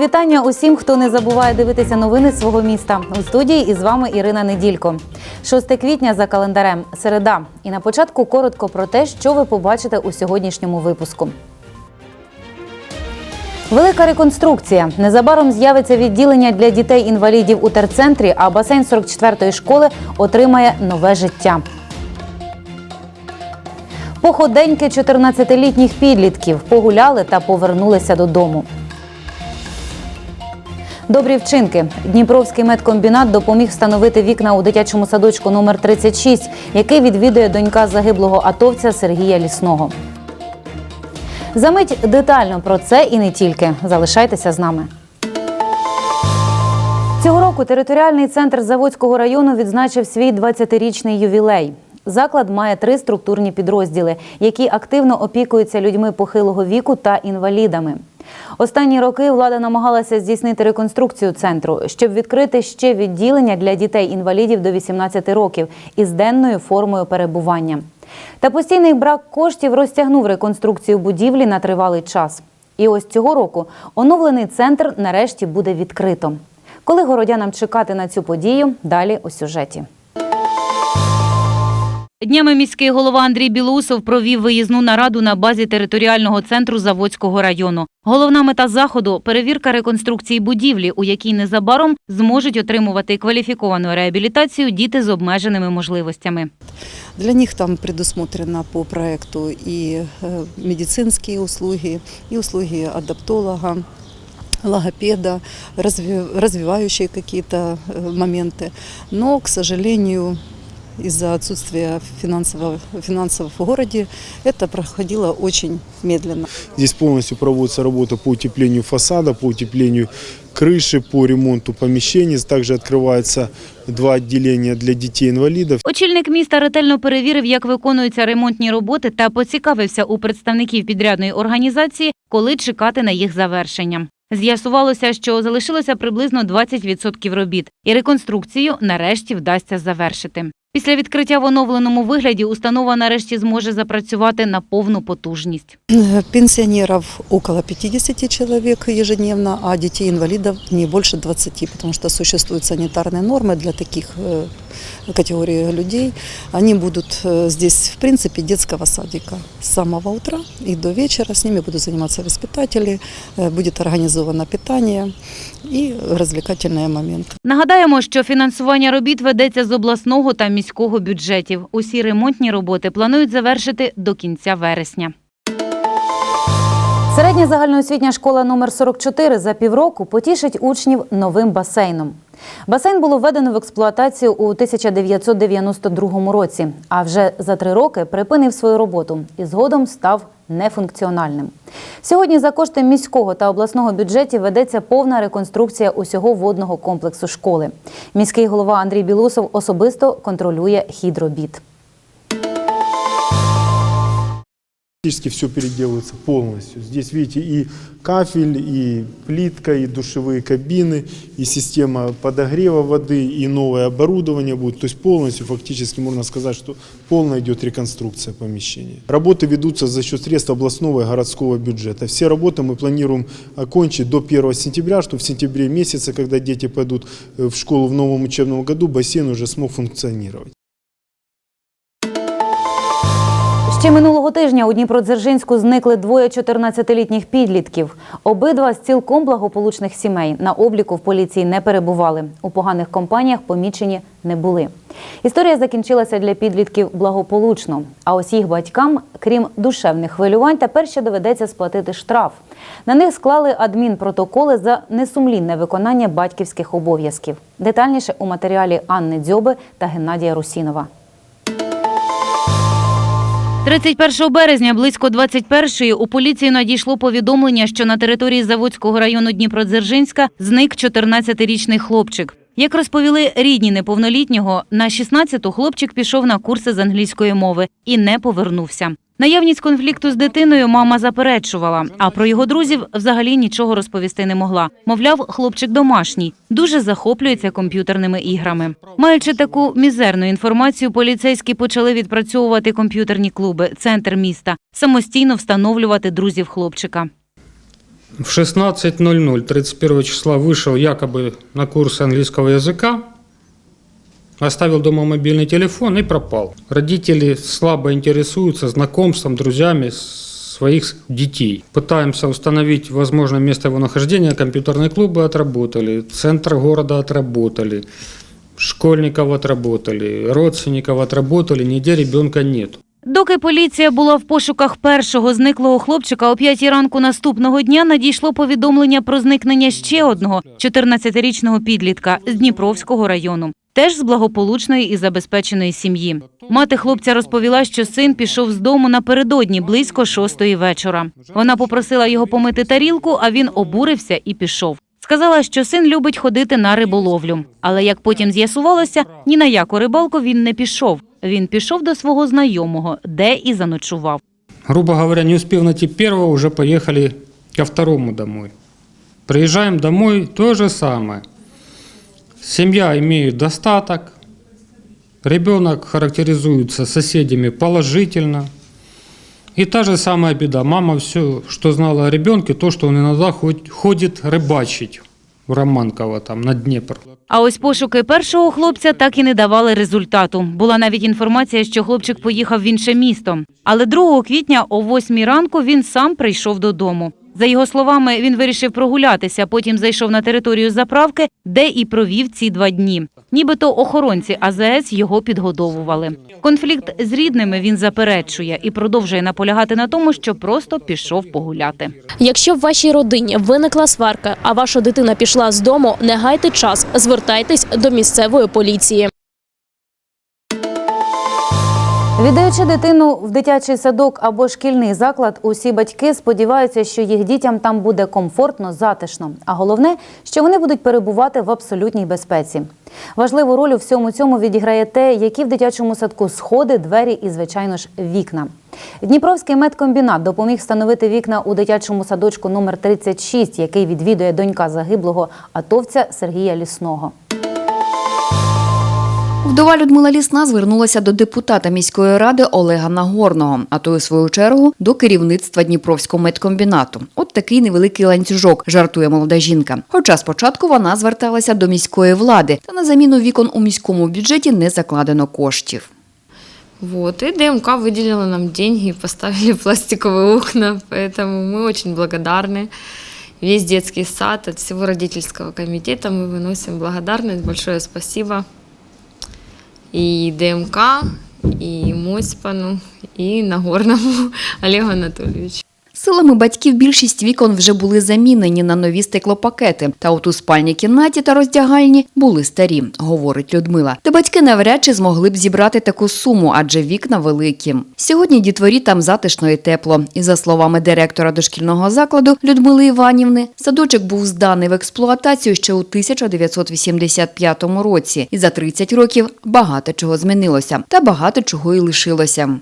Вітання усім, хто не забуває дивитися новини свого міста. У студії із вами Ірина Неділько. 6 квітня за календарем середа. І на початку коротко про те, що ви побачите у сьогоднішньому випуску. Велика реконструкція. Незабаром з'явиться відділення для дітей-інвалідів у терцентрі, а басейн 44-ї школи отримає нове життя. Походеньки 14-літніх підлітків погуляли та повернулися додому. Добрі вчинки. Дніпровський медкомбінат допоміг встановити вікна у дитячому садочку номер 36, який відвідує донька загиблого атовця Сергія Лісного. Замить детально про це і не тільки. Залишайтеся з нами. Цього року територіальний центр Заводського району відзначив свій 20-річний ювілей. Заклад має три структурні підрозділи, які активно опікуються людьми похилого віку та інвалідами. Останні роки влада намагалася здійснити реконструкцію центру, щоб відкрити ще відділення для дітей-інвалідів до 18 років із денною формою перебування. Та постійний брак коштів розтягнув реконструкцію будівлі на тривалий час. І ось цього року оновлений центр нарешті буде відкрито. Коли городянам чекати на цю подію, далі у сюжеті. Днями міський голова Андрій Білоусов провів виїзну нараду на базі територіального центру Заводського району. Головна мета заходу перевірка реконструкції будівлі, у якій незабаром зможуть отримувати кваліфіковану реабілітацію діти з обмеженими можливостями. Для них там предусмотрено по проекту и э, медицинские услуги, и услуги адаптолога, логопеда, разви- развивающие какие-то э, моменты. Но, к сожалению, из-за отсутствия финансового, финансов в городе это проходило очень медленно. Здесь полностью проводится работа по утеплению фасада, по утеплению крыши, по ремонту помещений. Также открывается два отделения для детей-инвалидов. Очільник міста ретельно перевірив, як виконуються ремонтні роботи, та поцікавився у представників підрядної організації, коли чекати на їх завершення. З'ясувалося, що залишилося приблизно 20% робіт, і реконструкцію нарешті вдасться завершити. Після відкриття в оновленому вигляді установа нарешті зможе запрацювати на повну потужність. Э, Пенсионеров около 50 человек ежедневно, а детей-инвалидов не больше 20, потому что существуют санитарные нормы для таких э, категорий людей. Они будут э, здесь, в принципе, детского садика с самого утра и до вечера. С ними будут заниматься воспитатели, э, будет организовано питание и развлекательные моменты. Нагадаємо, що фінансування робіт ведеться з обласного та міського бюджетів. Усі ремонтні роботи планують завершити до кінця вересня. Середня загальноосвітня школа номер 44 за півроку потішить учнів новим басейном. Басейн було введено в експлуатацію у 1992 році, а вже за три роки припинив свою роботу і згодом став нефункціональним. Сьогодні за кошти міського та обласного бюджетів ведеться повна реконструкція усього водного комплексу школи. Міський голова Андрій Білусов особисто контролює хід робіт. Практически все переделывается полностью. Здесь, видите, и кафель, и плитка, и душевые кабины, и система подогрева воды, и новое оборудование будет. То есть полностью, фактически можно сказать, что полная идет реконструкция помещения. Работы ведутся за счет средств областного и городского бюджета. Все работы мы планируем окончить до 1 сентября, чтобы в сентябре месяце, когда дети пойдут э, в школу в новом учебном году, бассейн уже смог функционировать. Ще минулого тижня у Дніпродзержинську зникли двоє 14-літніх підлітків. Обидва з цілком благополучних сімей на обліку в поліції не перебували. У поганих компаніях помічені не були. Історія закінчилася для підлітків благополучно. А ось їх батькам, крім душевних хвилювань, тепер ще доведеться сплатити штраф. На них склали адмінпротоколи за несумлінне виконання батьківських обов'язків. Детальніше у матеріалі Анни Дзьоби та Геннадія Русінова. 31 березня близько 21-ї у поліцію надійшло повідомлення, що на території Заводського району Дніпродзержинська зник 14-річний хлопчик. Як розповіли рідні неповнолітнього, на 16-ту хлопчик пішов на курси з англійської мови і не повернувся. Наявність конфлікту з дитиною мама заперечувала, а про його друзів взагалі нічого розповісти не могла. Мовляв, хлопчик домашній, дуже захоплюється комп'ютерними іграми. Маючи таку мізерну інформацію, поліцейські почали відпрацьовувати комп'ютерні клуби, центр міста, самостійно встановлювати друзів хлопчика. В 16.00 31 числа вышел якобы на курс английского языка, оставил дома мобильный телефон и пропал. Родители слабо интересуются знакомством, друзьями своих детей. Пытаемся установить возможное место его нахождения. Компьютерные клубы отработали, центр города отработали, школьников отработали, родственников отработали, нигде ребенка нет. Доки поліція була в пошуках першого зниклого хлопчика, о п'ятій ранку наступного дня надійшло повідомлення про зникнення ще одного 14-річного підлітка з Дніпровського району. Теж з благополучної і забезпеченої сім'ї. Мати хлопця розповіла, що син пішов з дому напередодні близько шостої вечора. Вона попросила його помити тарілку, а він обурився і пішов. Сказала, що син любить ходити на риболовлю. Але як потім з'ясувалося, ні на яку рибалку він не пішов. Він пішов до свого знайомого, де і заночував. грубо говоря, не успев найти первого, уже поехали ко второму домой. Приезжаем домой, то же самое. Семья имеет достаток, ребенок характеризуется соседями положительно. И та же самая беда. Мама все, что знала о ребенке, то, что он иногда ходит рыбачить в Романково, там, на Дніпр. А ось пошуки першого хлопця так і не давали результату. Була навіть інформація, що хлопчик поїхав в інше місто. Але 2 квітня о 8 ранку він сам прийшов додому. За його словами, він вирішив прогулятися, потім зайшов на територію заправки, де і провів ці два дні. Нібито охоронці АЗС його підгодовували. Конфлікт з рідними він заперечує і продовжує наполягати на тому, що просто пішов погуляти. Якщо в вашій родині виникла сварка, а ваша дитина пішла з дому, не гайте час, звертайтесь до місцевої поліції. Віддаючи дитину в дитячий садок або шкільний заклад, усі батьки сподіваються, що їх дітям там буде комфортно, затишно. А головне, що вони будуть перебувати в абсолютній безпеці. Важливу роль у всьому цьому відіграє те, які в дитячому садку сходи, двері і, звичайно ж, вікна. Дніпровський медкомбінат допоміг встановити вікна у дитячому садочку номер 36, який відвідує донька загиблого атовця Сергія Лісного. Вдова Людмила Лісна звернулася до депутата міської ради Олега Нагорного, а той, у свою чергу, до керівництва Дніпровського медкомбінату. От такий невеликий ланцюжок, жартує молода жінка. Хоча спочатку вона зверталася до міської влади, та на заміну вікон у міському бюджеті не закладено коштів. Вот, и ДМК выделила нам деньги, поставили пластиковые окна, поэтому мы очень благодарны. Весь детский сад от всего родительского комитета мы выносим благодарность, большое спасибо. И ДМК, і Мосьпану, і Нагорному Олегу Анатольевичу. Силами батьків більшість вікон вже були замінені на нові стеклопакети. Та от у спальній кімнаті та роздягальні були старі, говорить Людмила. Та батьки навряд чи змогли б зібрати таку суму, адже вікна великі. Сьогодні дітворі там затишно і тепло. І за словами директора дошкільного закладу Людмили Іванівни, садочок був зданий в експлуатацію ще у 1985 році. І за 30 років багато чого змінилося, та багато чого і лишилося.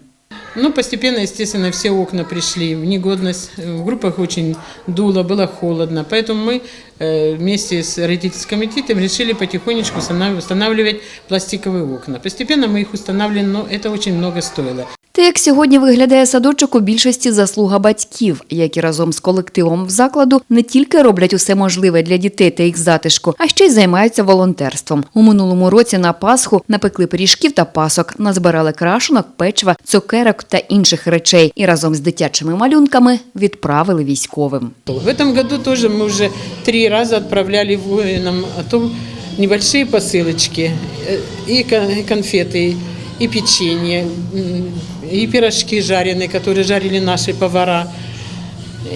Ну, постепенно, естественно, все окна пришли в негодность. В группах очень дуло, было холодно. Поэтому мы э, вместе с родительским комитетом решили потихонечку устанав- устанавливать пластиковые окна. Постепенно мы их устанавливаем, но это очень много стоило. Те, як сьогодні виглядає садочок, у більшості заслуга батьків, які разом з колективом закладу не тільки роблять усе можливе для дітей та їх затишку, а ще й займаються волонтерством. У минулому році на Пасху напекли пиріжків та пасок, назбирали крашенок, печива, цукерок та інших речей і разом з дитячими малюнками відправили військовим. В этом году тоже мы уже три раза отправляли воинам АТО небольшие посылочки, э, и кон- и конфеты, и печенье, м, и пирожки жареные, которые жарили наши повара,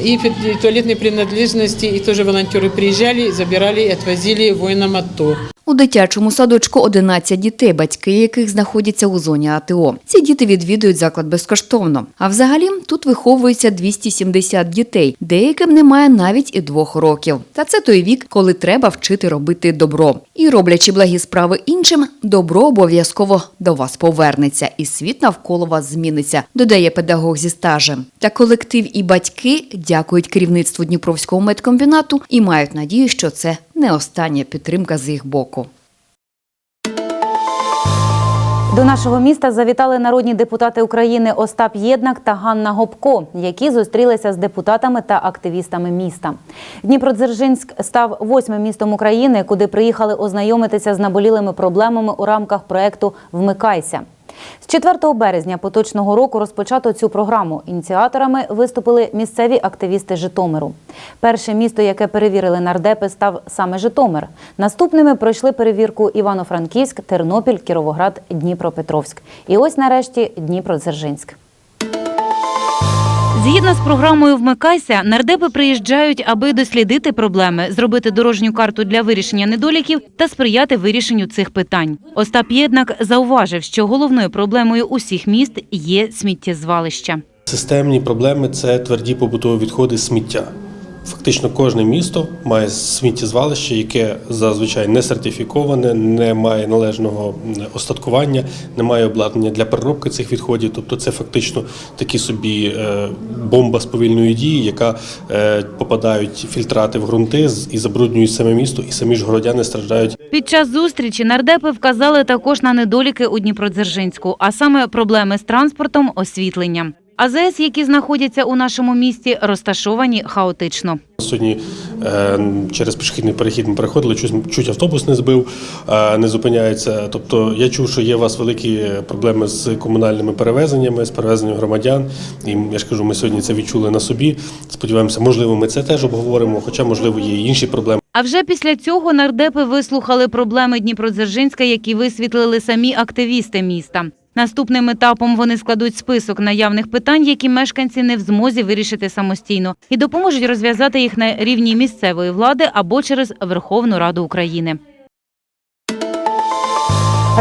и пи- и туалетные принадлежности, и тоже волонтеры приезжали, забирали и отвозили воинам АТО. У дитячому садочку 11 дітей, батьки яких знаходяться у зоні АТО. Ці діти відвідують заклад безкоштовно. А взагалі тут виховується 270 дітей, деяким немає навіть і двох років. Та це той вік, коли треба вчити робити добро. І роблячи благі справи іншим, добро обов'язково до вас повернеться, і світ навколо вас зміниться, додає педагог зі стажем. Та колектив і батьки дякують керівництву Дніпровського медкомбінату і мають надію, що це не остання підтримка з їх боку. До нашого міста завітали народні депутати України Остап Єднак та Ганна Гопко, які зустрілися з депутатами та активістами міста. Дніпродзержинськ став восьмим містом України, куди приїхали ознайомитися з наболілими проблемами у рамках проекту Вмикайся. З 4 березня поточного року розпочато цю програму. Ініціаторами виступили місцеві активісти Житомиру. Перше місто, яке перевірили нардепи, став саме Житомир. Наступними пройшли перевірку Івано-Франківськ, Тернопіль, Кіровоград, Дніпропетровськ. І ось нарешті Дніпродзержинськ. Згідно з програмою Вмикайся, нардепи приїжджають, аби дослідити проблеми, зробити дорожню карту для вирішення недоліків та сприяти вирішенню цих питань. Остап Єднак зауважив, що головною проблемою усіх міст є сміттєзвалища. Системні проблеми це тверді побутові відходи сміття. Фактично кожне місто має сміттєзвалище, яке зазвичай не сертифіковане, не має належного остаткування, не має обладнання для переробки цих відходів. Тобто це фактично такі собі е, бомба з повільної дії, яка е, попадають фільтрати в ґрунти і забруднюють саме місто, і самі ж городяни страждають Під час зустрічі нардепи вказали також на недоліки у Дніпродзержинську, а саме проблеми з транспортом, освітленням. АЗС, які знаходяться у нашому місті, розташовані хаотично. Сьогодні е, через пішохідний перехід ми переходили, чуть, чуть автобус не збив, е, не зупиняється. Тобто я чув, що є у вас великі проблеми з комунальними перевезеннями, з перевезенням громадян. І я ж кажу, ми сьогодні це відчули на собі. Сподіваємося, можливо, ми це теж обговоримо, хоча, можливо, є і інші проблеми. А вже після цього нардепи вислухали проблеми Дніпродзержинська, які висвітлили самі активісти міста. Наступним етапом вони складуть список наявних питань, які мешканці не в змозі вирішити самостійно, і допоможуть розв'язати їх на рівні місцевої влади або через Верховну Раду України.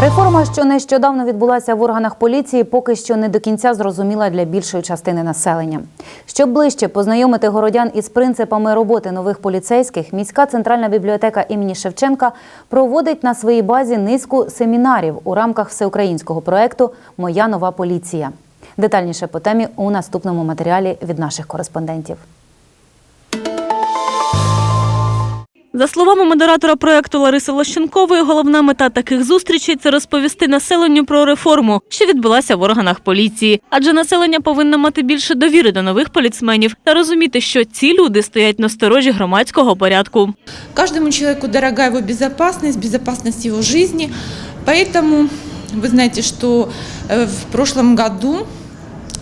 Реформа, що нещодавно відбулася в органах поліції, поки що не до кінця зрозуміла для більшої частини населення. Щоб ближче познайомити городян із принципами роботи нових поліцейських, міська центральна бібліотека імені Шевченка проводить на своїй базі низку семінарів у рамках всеукраїнського проекту Моя нова поліція. Детальніше по темі у наступному матеріалі від наших кореспондентів. За словами модератора проекту Лариси Лощенкової, головна мета таких зустрічей це розповісти населенню про реформу, що відбулася в органах поліції. Адже населення повинно мати більше довіри до нових поліцменів та розуміти, що ці люди стоять на сторожі громадського порядку. Каждому человеку дорога его безопасность, безопасность его жизни. Поэтому вы знаете, что э, в прошлом году,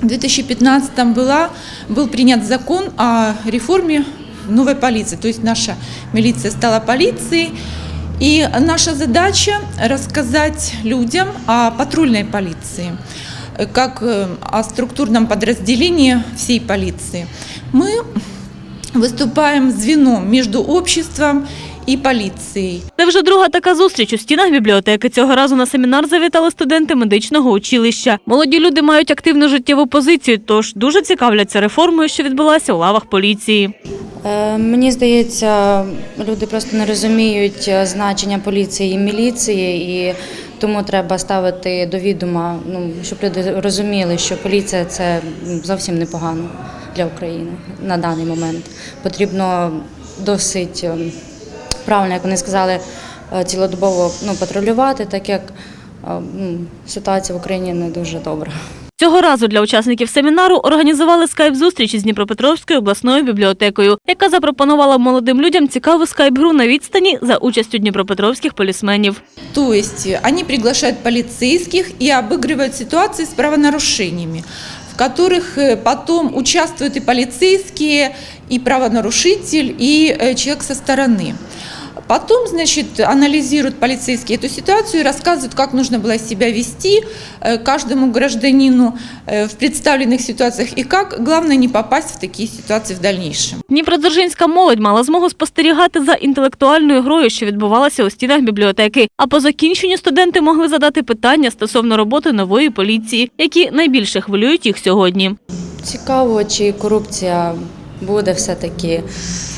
в 2015 была, был принят закон о реформе новой полиции. То есть наша милиция стала полицией. И наша задача рассказать людям о патрульной полиции, э, как э, о структурном подразделении всей полиции. Мы выступаем звеном между обществом и полицией. Це вже друга така зустріч у стінах бібліотеки. Цього разу на семінар завітали студенти медичного училища. Молоді люди мають активну життєву позицію, тож дуже цікавляться реформою, що відбулася у лавах поліції. Е, Мені здається, люди просто не розуміють е, значення поліції і міліції, і тому треба ставити до відома, ну щоб люди розуміли, що поліція це зовсім непогано для України на даний момент. Потрібно досить е, правильно, як вони сказали, е, цілодобово ну, патрулювати, так як е, ну, ситуація в Україні не дуже добра. Цього разу для учасників семінару організували скайп-зустріч із Дніпропетровською обласною бібліотекою, яка запропонувала молодим людям цікаву скайп-гру на відстані за участю дніпропетровських полісменів. То есть э, они приглашают полицейских и обыгрывают ситуации с правонарушениями, в которых э, потом участвуют и полицейские, и правонарушитель, и э, человек со стороны. Потом, значит, анализируют полицейские эту ситуацию и рассказывают, как нужно было себя вести э, каждому гражданину э, в представленных ситуациях и как, главное, не попасть в такие ситуации в дальнейшем. Дніпродзержинська молодь мала змогу спостерігати за інтелектуальною грою, що відбувалася у стінах бібліотеки. А по закінченню студенти могли задати питання стосовно роботи нової поліції, які найбільше хвилюють їх сьогодні. Цікаво, чи корупція буде все-таки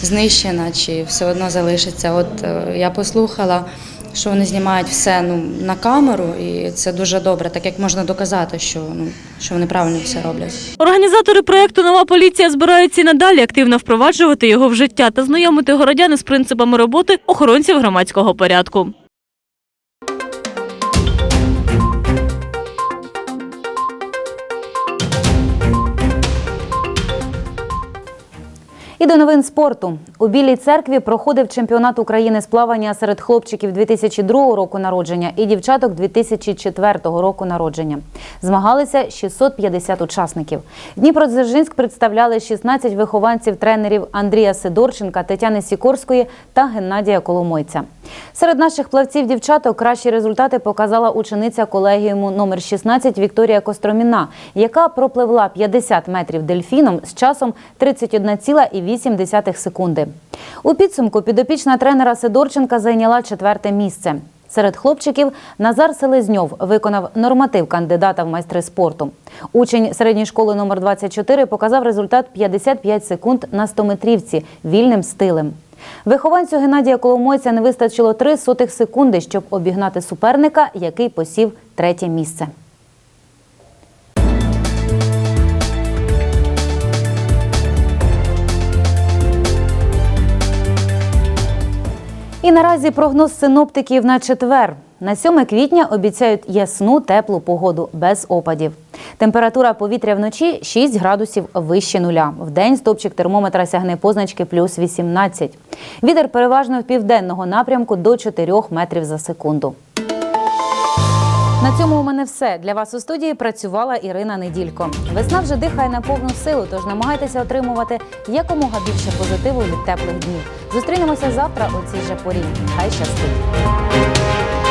знищена, чи все одно залишиться. От е, я послухала, що вони знімають все ну, на камеру, і це дуже добре, так як можна доказати, що, ну, що вони правильно все роблять. Організатори проекту Нова поліція збираються і надалі активно впроваджувати його в життя та знайомити городян із принципами роботи охоронців громадського порядку. І до новин спорту у Білій церкві проходив чемпіонат України з плавання серед хлопчиків 2002 року народження і дівчаток 2004 року народження. Змагалися 650 учасників. Дніпродзержинськ представляли 16 вихованців тренерів Андрія Сидорченка, Тетяни Сікорської та Геннадія Коломойця. Серед наших плавців дівчаток кращі результати показала учениця колегіуму номер 16 Вікторія Костроміна, яка пропливла 50 метрів дельфіном з часом 31,8 секунди. У підсумку підопічна тренера Сидорченка зайняла четверте місце. Серед хлопчиків Назар Селезньов виконав норматив кандидата в майстри спорту. Учень середньої школи номер 24 показав результат 55 секунд на 100-метрівці вільним стилем. Вихованцю Геннадія Коломойця не вистачило 3 сотих секунди, щоб обігнати суперника, який посів третє місце. І наразі прогноз синоптиків на четвер. На 7 квітня обіцяють ясну теплу погоду без опадів. Температура повітря вночі 6 градусів вище нуля. В день стопчик термометра сягне позначки плюс 18. Вітер переважно в південного напрямку до 4 метрів за секунду. На цьому у мене все. Для вас у студії працювала Ірина Неділько. Весна вже дихає на повну силу, тож намагайтеся отримувати якомога більше позитиву від теплих днів. Зустрінемося завтра у цій же порі. Хай щастить!